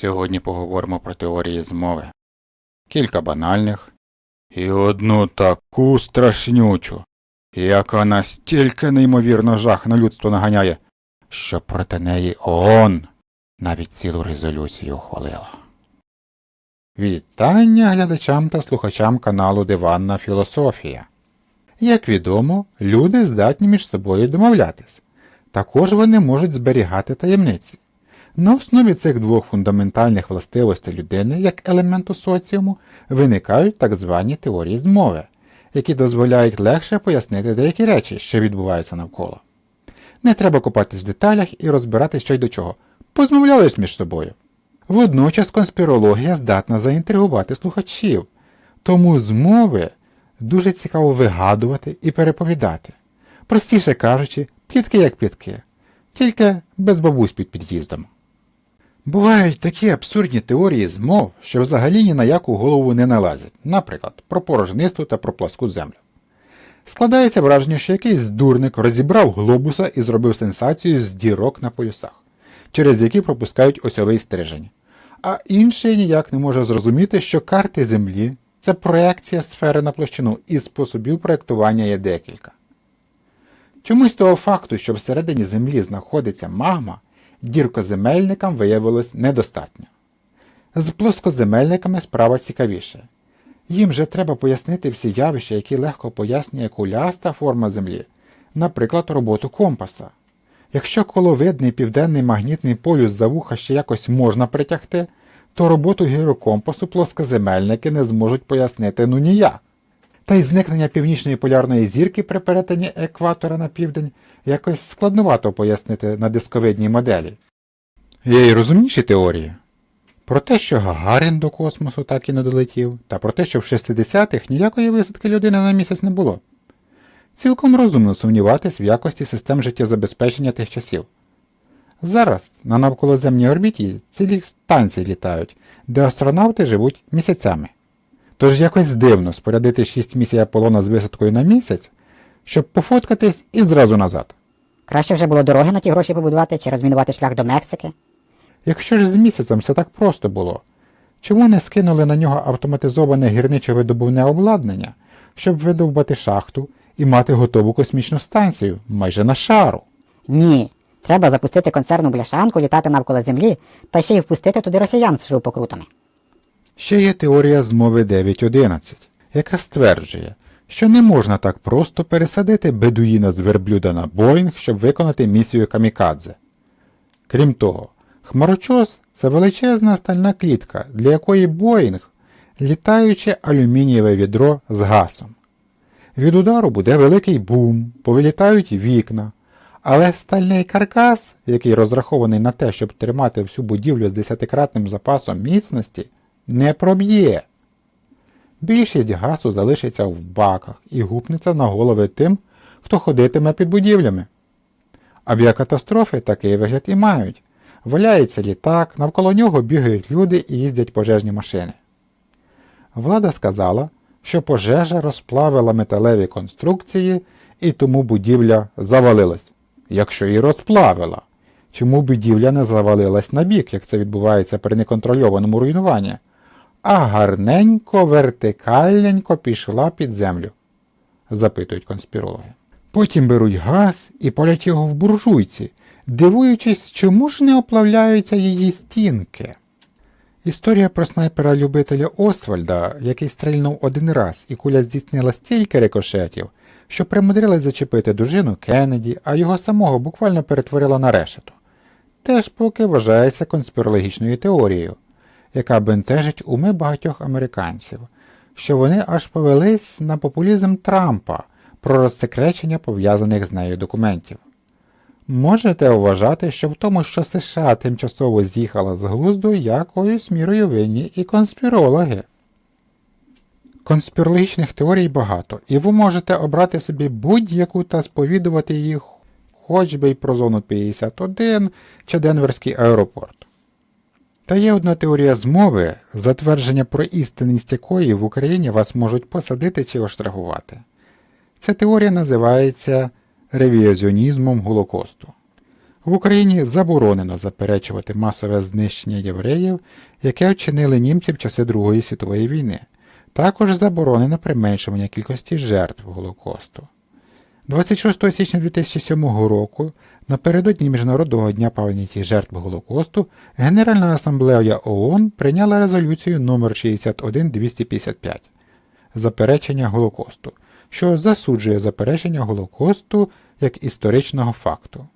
Сьогодні поговоримо про теорії змови. Кілька банальних і одну таку страшнючу, яка настільки неймовірно жах на людство наганяє, що проти неї ООН навіть цілу резолюцію ухвалила. Вітання глядачам та слухачам каналу Диванна Філософія. Як відомо, люди здатні між собою домовлятись. Також вони можуть зберігати таємниці. На основі цих двох фундаментальних властивостей людини як елементу соціуму виникають так звані теорії змови, які дозволяють легше пояснити деякі речі, що відбуваються навколо. Не треба копатись в деталях і розбирати що й до чого. Позмовлялись між собою. Водночас конспірологія здатна заінтригувати слухачів, тому змови дуже цікаво вигадувати і переповідати. Простіше кажучи, плітки як плітки, тільки без бабусь під під'їздом. Бувають такі абсурдні теорії змов, що взагалі ні на яку голову не налазять, наприклад, про порожнисту та про пласку землю. Складається враження, що якийсь дурник розібрав глобуса і зробив сенсацію з дірок на полюсах, через які пропускають осьовий стрижень. А інший ніяк не може зрозуміти, що карти Землі це проекція сфери на площину, і способів проєктування є декілька. Чомусь того факту, що всередині Землі знаходиться магма, діркоземельникам виявилось недостатньо. З плоскоземельниками справа цікавіше. Їм же треба пояснити всі явища, які легко пояснює куляста форма Землі, наприклад, роботу компаса. Якщо коловидний південний магнітний полюс за вуха ще якось можна притягти, то роботу гірокомпасу плоскоземельники не зможуть пояснити ну ніяк. Та й зникнення північної полярної зірки при перетині екватора на південь якось складновато пояснити на дисковидній моделі. Є й розумніші теорії. Про те, що Гагарін до космосу так і не долетів, та про те, що в 60-х ніякої висадки людини на місяць не було. Цілком розумно сумніватись в якості систем життєзабезпечення тих часів. Зараз на навколоземній орбіті цілі станції літають, де астронавти живуть місяцями. Тож якось дивно спорядити 6 місій Аполлона з висадкою на місяць, щоб пофоткатись і зразу назад. Краще вже було дороги на ті гроші побудувати чи розмінувати шлях до Мексики. Якщо ж з місяцем все так просто було, чому не скинули на нього автоматизоване гірничо-видобувне обладнання, щоб видовбати шахту і мати готову космічну станцію майже на шару? Ні. Треба запустити концерну бляшанку, літати навколо землі та ще й впустити туди росіян з шурупокрутами. Ще є теорія змови 9.11, яка стверджує, що не можна так просто пересадити бедуїна з верблюда на Боїнг, щоб виконати місію камікадзе. Крім того, хмарочос це величезна стальна клітка, для якої Боїнг літаюче алюмінієве відро з гасом. Від удару буде великий бум, повилітають вікна, але стальний каркас, який розрахований на те, щоб тримати всю будівлю з десятикратним запасом міцності, не проб'є. Більшість гасу залишиться в баках і гупнеться на голови тим, хто ходитиме під будівлями. Авіакатастрофи такий вигляд і мають. Валяється літак, навколо нього бігають люди і їздять пожежні машини. Влада сказала, що пожежа розплавила металеві конструкції і тому будівля завалилась. Якщо і розплавила, чому будівля не завалилась на бік, як це відбувається при неконтрольованому руйнуванні, а гарненько, вертикальненько пішла під землю? запитують конспірологи. Потім беруть газ і палять його в буржуйці, дивуючись, чому ж не оплавляються її стінки. Історія про снайпера-любителя Освальда, який стрільнув один раз і куля здійснила стільки рикошетів, що примудрилась зачепити дружину Кеннеді, а його самого буквально перетворила на решету. Теж поки вважається конспірологічною теорією, яка бентежить уми багатьох американців, що вони аж повелись на популізм Трампа про розсекречення пов'язаних з нею документів. Можете вважати, що в тому, що США тимчасово з'їхала з глузду, якоюсь мірою винні і конспірологи. Конспірологічних теорій багато, і ви можете обрати собі будь-яку та сповідувати їх хоч би й про зону 51 чи Денверський аеропорт. Та є одна теорія змови, затвердження про істинність якої в Україні вас можуть посадити чи оштрафувати. Ця теорія називається ревізіонізмом Голокосту. В Україні заборонено заперечувати масове знищення євреїв, яке вчинили німці в часи Другої світової війни. Також заборонено применшування кількості жертв Голокосту. 26 січня 2007 року, напередодні Міжнародного дня пам'яті жертв Голокосту, Генеральна асамблея ООН прийняла резолюцію номер 61255 Заперечення Голокосту, що засуджує заперечення Голокосту як історичного факту.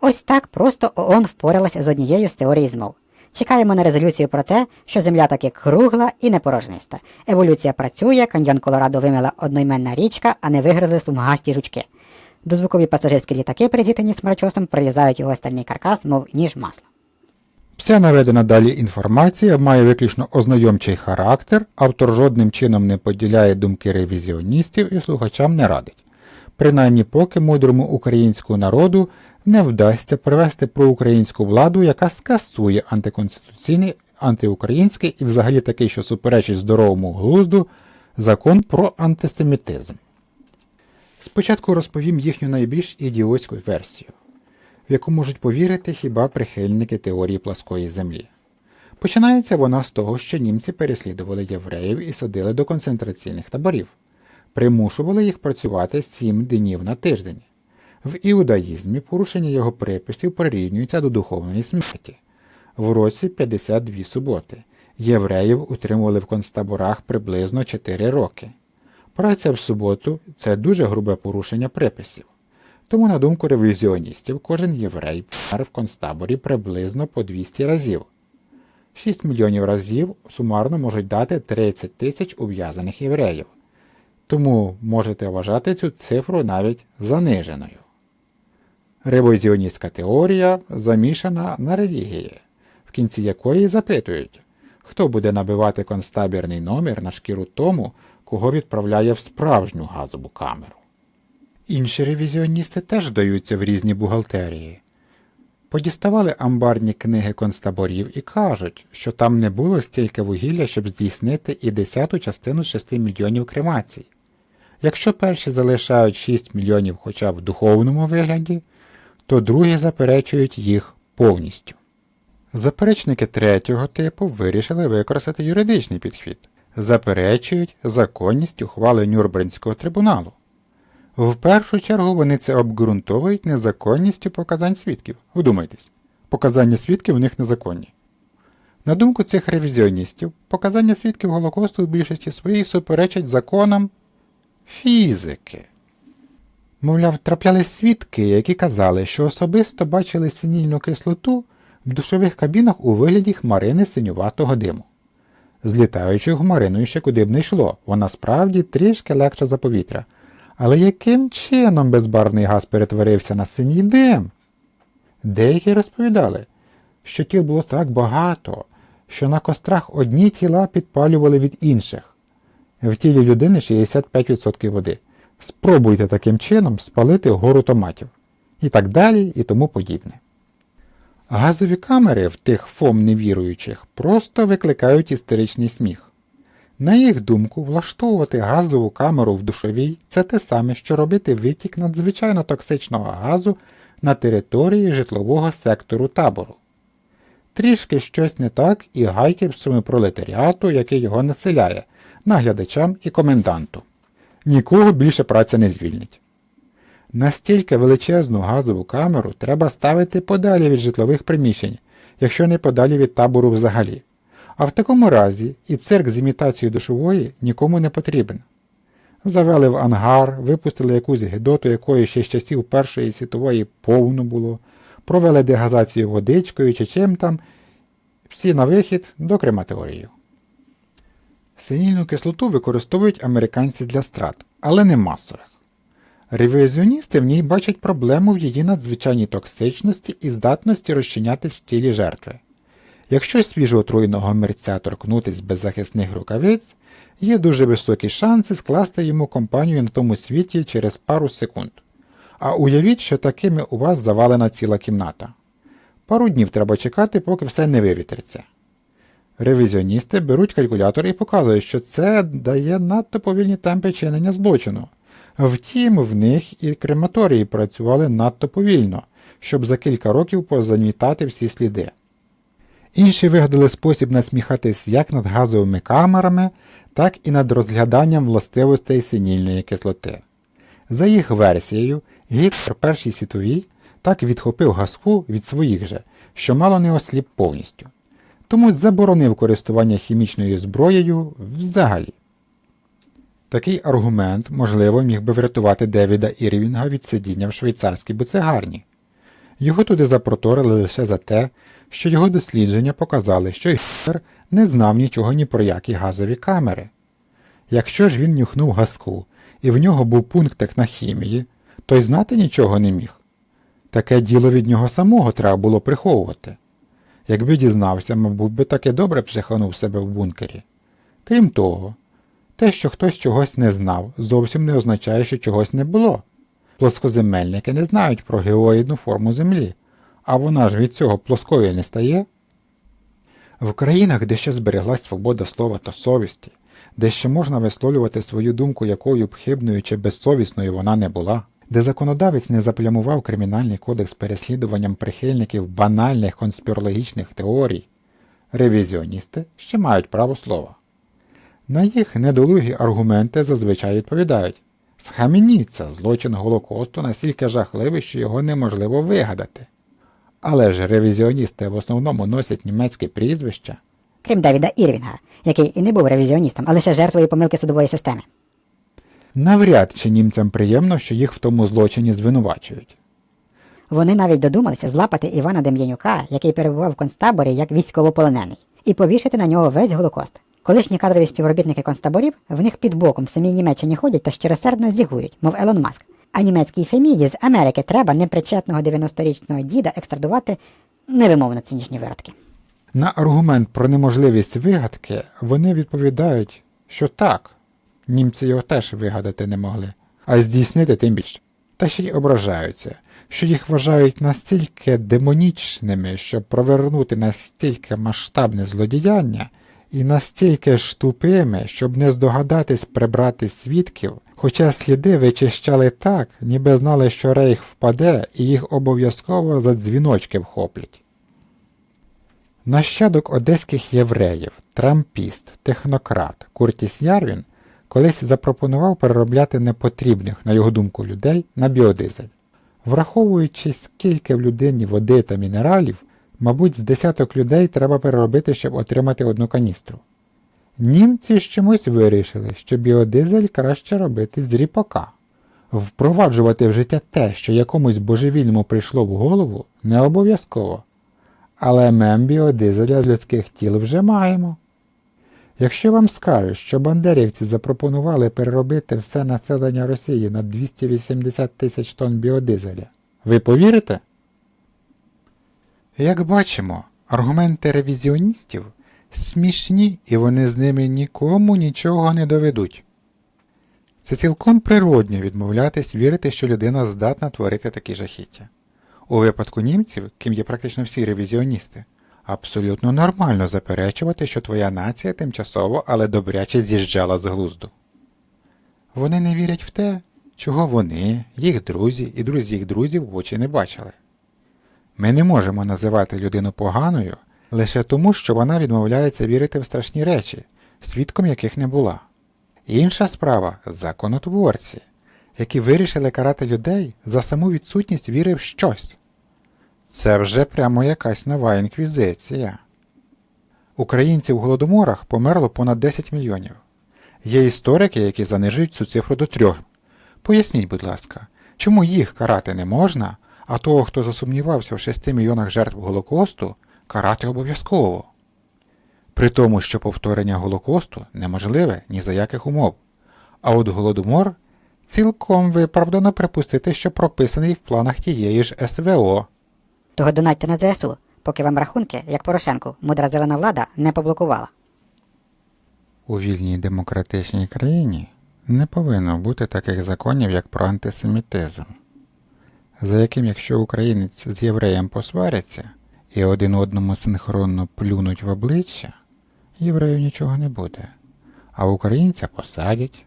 Ось так просто ООН впоралася з однією з теорій змов. Чекаємо на резолюцію про те, що Земля таки кругла і непорожниста. Еволюція працює, каньйон Колорадо вимила одноіменна річка, а не вигризли смугасті жучки. Дозвукові пасажирські літаки, призітані смарочосом, прорізають його стальний каркас, мов ніж масло. Вся наведена далі інформація має виключно ознайомчий характер, автор жодним чином не поділяє думки ревізіоністів і слухачам не радить. Принаймні поки мудрому українському народу не вдасться привести проукраїнську владу, яка скасує антиконституційний, антиукраїнський і взагалі такий, що суперечить здоровому глузду, закон про антисемітизм. Спочатку розповім їхню найбільш ідіотську версію в яку можуть повірити хіба прихильники теорії пласкої землі. Починається вона з того, що німці переслідували євреїв і садили до концентраційних таборів, примушували їх працювати сім днів на тиждень. В іудаїзмі порушення його приписів прирівнюється до духовної смерті. В році 52 суботи євреїв утримували в концтаборах приблизно 4 роки. Праця в суботу це дуже грубе порушення приписів. Тому, на думку ревізіоністів, кожен єврей помер в концтаборі приблизно по 200 разів. 6 мільйонів разів сумарно можуть дати 30 тисяч ув'язаних євреїв. Тому можете вважати цю цифру навіть заниженою. Ревізіоністська теорія замішана на релігії, в кінці якої запитують, хто буде набивати концтабірний номер на шкіру тому, кого відправляє в справжню газову камеру. Інші ревізіоністи теж вдаються в різні бухгалтерії. Подіставали амбарні книги концтаборів і кажуть, що там не було стільки вугілля, щоб здійснити і десяту частину 6 мільйонів кремацій. Якщо перші залишають 6 мільйонів хоча б в духовному вигляді, то другі заперечують їх повністю. Заперечники третього типу вирішили використати юридичний підхід, заперечують законність ухвали Нюрнберзького трибуналу. В першу чергу вони це обґрунтовують незаконністю показань свідків. Вдумайтесь, показання свідків у них незаконні. На думку цих ревізіоністів, показання свідків Голокосту в більшості своїй суперечать законам фізики. Мовляв, траплялись свідки, які казали, що особисто бачили синільну кислоту в душових кабінах у вигляді хмарини синюватого диму. З літаючою хмариною ще куди б не йшло, вона справді трішки легша за повітря. Але яким чином безбарвний газ перетворився на синій дим? Деякі розповідали, що тіл було так багато, що на кострах одні тіла підпалювали від інших. В тілі людини 65% води. Спробуйте таким чином спалити гору томатів. І так далі, і тому подібне. Газові камери в тих фом невіруючих просто викликають істеричний сміх. На їх думку, влаштовувати газову камеру в душовій це те саме, що робити витік надзвичайно токсичного газу на території житлового сектору табору. Трішки щось не так і гайки в сумі пролетаріату, який його населяє, наглядачам і коменданту. Нікого більше праця не звільнить. Настільки величезну газову камеру треба ставити подалі від житлових приміщень, якщо не подалі від табору взагалі. А в такому разі і цирк з імітацією душової нікому не потрібен. Завели в ангар, випустили якусь гидоту, якої ще з часів Першої світової повно було, провели дегазацію водичкою чи чим там, всі на вихід до крематорію. Синільну кислоту використовують американці для страт, але не масових. Ревізіоністи в ній бачать проблему в її надзвичайній токсичності і здатності розчинятись в тілі жертви. Якщо свіжо отруєного мерця торкнутись беззахисних рукавиць, є дуже високі шанси скласти йому компанію на тому світі через пару секунд. А уявіть, що такими у вас завалена ціла кімната. Пару днів треба чекати, поки все не вивітриться. Ревізіоністи беруть калькулятор і показують, що це дає надто повільні темпи чинення злочину. Втім, в них і крематорії працювали надто повільно, щоб за кілька років позамітати всі сліди. Інші вигадали спосіб насміхатись як над газовими камерами, так і над розгляданням властивостей синільної кислоти. За їх версією, Гітлер Першій світовій так відхопив газку від своїх же, що мало не осліп повністю. Тому заборонив користування хімічною зброєю взагалі. Такий аргумент, можливо, міг би врятувати Девіда Ірвінга від сидіння в швейцарській буцегарні. Його туди запроторили лише за те, що його дослідження показали, що Гітлер не знав нічого ні про які газові камери. Якщо ж він нюхнув газку, і в нього був пунктик на хімії, то й знати нічого не міг. Таке діло від нього самого треба було приховувати. Якби дізнався, мабуть, би таки добре психанув себе в бункері. Крім того, те, що хтось чогось не знав, зовсім не означає, що чогось не було. Плоскоземельники не знають про геоїдну форму Землі, а вона ж від цього плоскою не стає. В країнах, де ще збереглась свобода слова та совісті, де ще можна висловлювати свою думку, якою б хибною чи безсовісною вона не була, де законодавець не заплямував кримінальний кодекс переслідуванням прихильників банальних конспірологічних теорій, ревізіоністи ще мають право слова. На їх недолугі аргументи зазвичай відповідають Схаменіться, злочин Голокосту настільки жахливий, що його неможливо вигадати. Але ж ревізіоністи в основному носять німецькі прізвища. Крім Девіда Ірвінга, який і не був ревізіоністом, а лише жертвою помилки судової системи. Навряд чи німцям приємно, що їх в тому злочині звинувачують. Вони навіть додумалися злапати Івана Дем'янюка, який перебував в концтаборі як військовополонений, і повішати на нього весь голокост. Колишні кадрові співробітники концтаборів в них під боком в самій Німеччині ходять та щиросердно зігують, мов Елон Маск. А німецькій феміді з Америки треба непричетного 90-річного діда екстрадувати невимовно цинічні виродки. На аргумент про неможливість вигадки вони відповідають, що так, німці його теж вигадати не могли, а здійснити тим більше. Та ще й ображаються, що їх вважають настільки демонічними, щоб провернути настільки масштабне злодіяння, і настільки ж тупими, щоб не здогадатись прибрати свідків, хоча сліди вичищали так, ніби знали, що рейх впаде, і їх обов'язково за дзвіночки вхоплять. Нащадок одеських євреїв, трампіст, технократ Куртіс Ярвін колись запропонував переробляти непотрібних, на його думку, людей на біодизель. Враховуючи, скільки в людині води та мінералів, мабуть, з десяток людей треба переробити, щоб отримати одну каністру. Німці з чомусь вирішили, що біодизель краще робити з ріпака. Впроваджувати в життя те, що якомусь божевільному прийшло в голову, не обов'язково. Але мем біодизеля з людських тіл вже маємо. Якщо вам скажуть, що бандерівці запропонували переробити все населення Росії на 280 тисяч тонн біодизеля, ви повірите? Як бачимо, аргументи ревізіоністів смішні і вони з ними нікому нічого не доведуть. Це цілком природньо відмовлятись вірити, що людина здатна творити такі жахіття. У випадку німців, ким є практично всі ревізіоністи, абсолютно нормально заперечувати, що твоя нація тимчасово, але добряче з'їжджала з глузду. Вони не вірять в те, чого вони, їх друзі і друзі їх друзів в очі не бачили. Ми не можемо називати людину поганою лише тому, що вона відмовляється вірити в страшні речі, свідком яких не була. Інша справа законотворці, які вирішили карати людей за саму відсутність віри в щось. Це вже прямо якась нова інквізиція. Українців в голодоморах померло понад 10 мільйонів. Є історики, які занижують цю цифру до трьох. Поясніть, будь ласка, чому їх карати не можна, а того, хто засумнівався в 6 мільйонах жертв Голокосту, карати обов'язково? При тому, що повторення Голокосту неможливе ні за яких умов. А от Голодомор цілком виправдано припустити, що прописаний в планах тієї ж СВО. Того донатьте на ЗСУ, поки вам рахунки, як Порошенку, мудра зелена влада не поблокувала. У вільній демократичній країні не повинно бути таких законів, як про антисемітизм, за яким, якщо українець з євреєм посваряться і один одному синхронно плюнуть в обличчя, єврею нічого не буде, а українця посадять.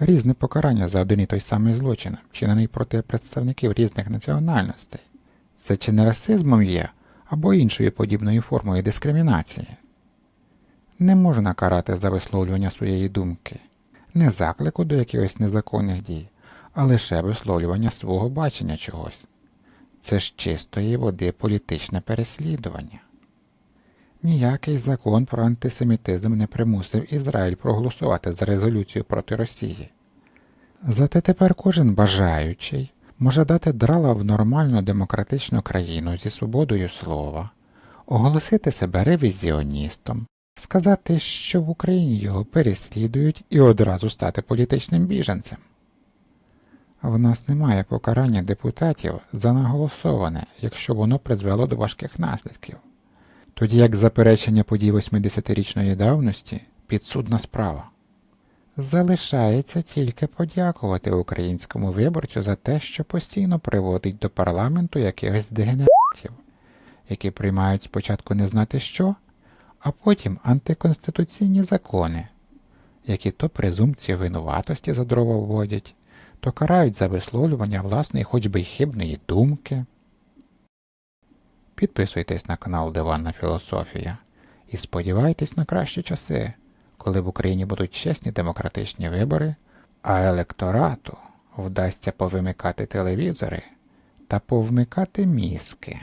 Різне покарання за один і той самий злочин, вчинений проти представників різних національностей. Це чи не расизмом є, або іншою подібною формою дискримінації? Не можна карати за висловлювання своєї думки, не заклику до якихось незаконних дій, а лише висловлювання свого бачення чогось. Це ж чистої води політичне переслідування. Ніякий закон про антисемітизм не примусив Ізраїль проголосувати за резолюцію проти Росії. Зате тепер кожен бажаючий може дати драла в нормальну демократичну країну зі свободою слова, оголосити себе ревізіоністом, сказати, що в Україні його переслідують і одразу стати політичним біженцем. В нас немає покарання депутатів за наголосоване, якщо воно призвело до важких наслідків. Тоді як заперечення подій 80-річної давності підсудна справа. Залишається тільки подякувати українському виборцю за те, що постійно приводить до парламенту якихось дегенератів, які приймають спочатку не знати що, а потім антиконституційні закони, які то презумпцію винуватості за дрова вводять, то карають за висловлювання власної хоч би й хибної думки. Підписуйтесь на канал Диванна Філософія і сподівайтесь на кращі часи, коли в Україні будуть чесні демократичні вибори, а електорату вдасться повимикати телевізори та повмикати мізки.